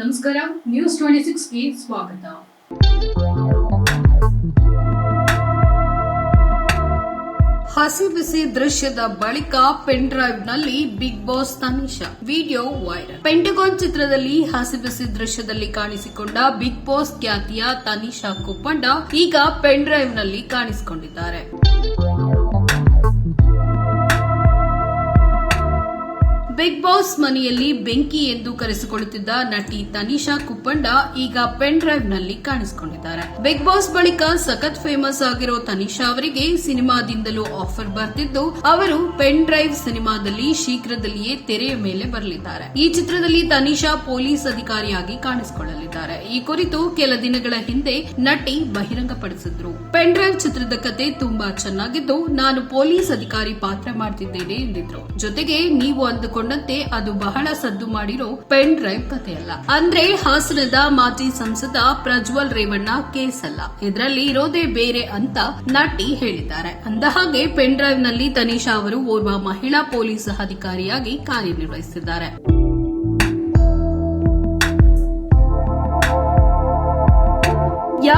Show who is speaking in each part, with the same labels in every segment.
Speaker 1: ನಮಸ್ಕಾರ news twenty ಸಿಕ್ಸ್ಗೆ ಸ್ವಾಗತ. ಹಸಿ ಬಿಸಿ ದೃಶ್ಯದ ಬಳಿಕ pen ಡ್ರೈವ್ನಲ್ಲಿ big boss Tanisha. Video viral Pentagon ಚಿತ್ರದಲ್ಲಿ ಹಸಿ ಬಿಸಿ ದೃಶ್ಯದಲ್ಲಿ ಕಾಣಿಸಿಕೊಂಡ ಬಿಗ್ ಬಾಸ್ ಖ್ಯಾತಿಯ ತನಿಷಾ ಕುಪ್ಪಂಡ ಈಗ ಪೆನ್ ಡ್ರೈವ್ನಲ್ಲಿ ಕಾಣಿಸಿಕೊಂಡಿದ್ದಾರೆ. ಬಿಗ್ ಬಾಸ್ ಮನೆಯಲ್ಲಿ ಬೆಂಕಿ ಎಂದು ಕರೆಸಿಕೊಳ್ಳುತ್ತಿದ್ದ ನಟಿ ತನಿಷಾ ಕುಪ್ಪಂಡ ಈಗ ಪೆನ್ ಡ್ರೈವ್ನಲ್ಲಿ ಕಾಣಿಸಿಕೊಂಡಿದ್ದಾರೆ. ಬಿಗ್ ಬಾಸ್ ಬಳಿಕ ಸಖತ್ ಫೇಮಸ್ ಆಗಿರೋ ತನಿಷಾ ಅವರಿಗೆ ಸಿನಿಮಾದಿಂದಲೂ ಆಫರ್ ಬರ್ತಿದ್ದು, ಅವರು ಪೆನ್ ಡ್ರೈವ್ ಸಿನಿಮಾದಲ್ಲಿ ಶೀಘ್ರದಲ್ಲಿಯೇ ತೆರೆಯ ಮೇಲೆ ಬರಲಿದ್ದಾರೆ. ಈ ಚಿತ್ರದಲ್ಲಿ ತನಿಷಾ ಪೊಲೀಸ್ ಅಧಿಕಾರಿಯಾಗಿ ಕಾಣಿಸಿಕೊಳ್ಳಲಿದ್ದಾರೆ. ಈ ಕುರಿತು ಕೆಲ ದಿನಗಳ ಹಿಂದೆ ನಟಿ ಬಹಿರಂಗಪಡಿಸಿದ್ರು. ಪೆನ್ ಡ್ರೈವ್ ಚಿತ್ರದ ಕತೆ ತುಂಬಾ ಚೆನ್ನಾಗಿದ್ದು, ನಾನು ಪೊಲೀಸ್ ಅಧಿಕಾರಿ ಪಾತ್ರ ಮಾಡ್ತಿದ್ದೇನೆ ಎಂದಿದ್ರು. ಜೊತೆಗೆ ನೀವು ಅಂದುಕೊಂಡಂತೆ ಅದು ಬಹಳ ಸದ್ದು ಮಾಡಿರೋ ಪೆನ್ ಡ್ರೈವ್ ಕಥೆಯಲ್ಲ. ಅಂದ್ರೆ ಹಾಸನದ ಮಾಜಿ ಸಂಸದ ಪ್ರಜ್ವಲ್ ರೇವಣ್ಣ ಕೇಸ್ ಅಲ್ಲ ಇದರಲ್ಲಿ ಇರೋದೇ ಬೇರೆ ಅಂತ ನಟಿ ಹೇಳಿದ್ದಾರೆ. ಅಂದಹಾಗೆ ಪೆನ್ ಡ್ರೈವ್ನಲ್ಲಿ ತನಿಷಾ ಅವರು ಓರ್ವ ಮಹಿಳಾ ಪೊಲೀಸ್ ಅಧಿಕಾರಿಯಾಗಿ ಕಾರ್ಯನಿರ್ವಹಿಸಿದ್ದಾರೆ.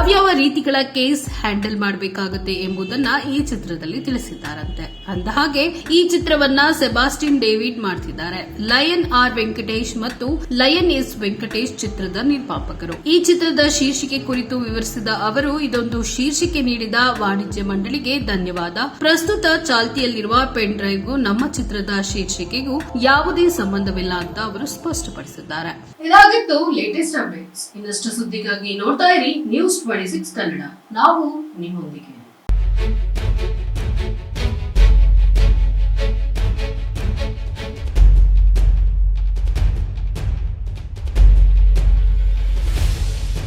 Speaker 1: ಯಾವ್ಯಾವ ರೀತಿಗಳ ಕೇಸ್ ಹ್ಯಾಂಡಲ್ ಮಾಡಬೇಕಾಗುತ್ತೆ ಎಂಬುದನ್ನ ಈ ಚಿತ್ರದಲ್ಲಿ ತಿಳಿಸಿದ್ದಾರಂತೆ. ಅಂದಹಾಗೆ, ಈ ಚಿತ್ರವನ್ನ ಸೆಬಾಸ್ಟಿನ್ ಡೇವಿಡ್ ಮಾಡ್ತಿದ್ದಾರೆ. ಲಯನ್ ಆರ್ ವೆಂಕಟೇಶ್ ಮತ್ತು ಲಯನ್ ಎಸ್ ವೆಂಕಟೇಶ್ ಚಿತ್ರದ ನಿರ್ಮಾಪಕರು. ಈ ಚಿತ್ರದ ಶೀರ್ಷಿಕೆ ಕುರಿತು ವಿವರಿಸಿದ ಅವರು, ಇದೊಂದು ಶೀರ್ಷಿಕೆ ನೀಡಿದ ವಾಣಿಜ್ಯ ಮಂಡಳಿಗೆ ಧನ್ಯವಾದ. ಪ್ರಸ್ತುತ ಚಾಲ್ತಿಯಲ್ಲಿರುವ ಪೆನ್ ಡ್ರೈವ್ಗೂ ನಮ್ಮ ಚಿತ್ರದ ಶೀರ್ಷಿಕೆಗೂ ಯಾವುದೇ ಸಂಬಂಧವಿಲ್ಲ ಅಂತ ಅವರು ಸ್ಪಷ್ಟಪಡಿಸಿದ್ದಾರೆ. ಇದಾಗಿತ್ತು ಲೇಟೆಸ್ಟ್ ಅಪ್ಡೇಟ್ಸ್ ಇನ್ನಷ್ಟು ಸುದ್ದಿಗಾಗಿ ನೋಡ್ತಾ ಇರಿ ನ್ಯೂಸ್ ಟ್ವೆಂಟಿ ಸಿಕ್ಸ್ ಕನ್ನಡ. ನಾವು ನಿಮ್ಮೊಂದಿಗೆ.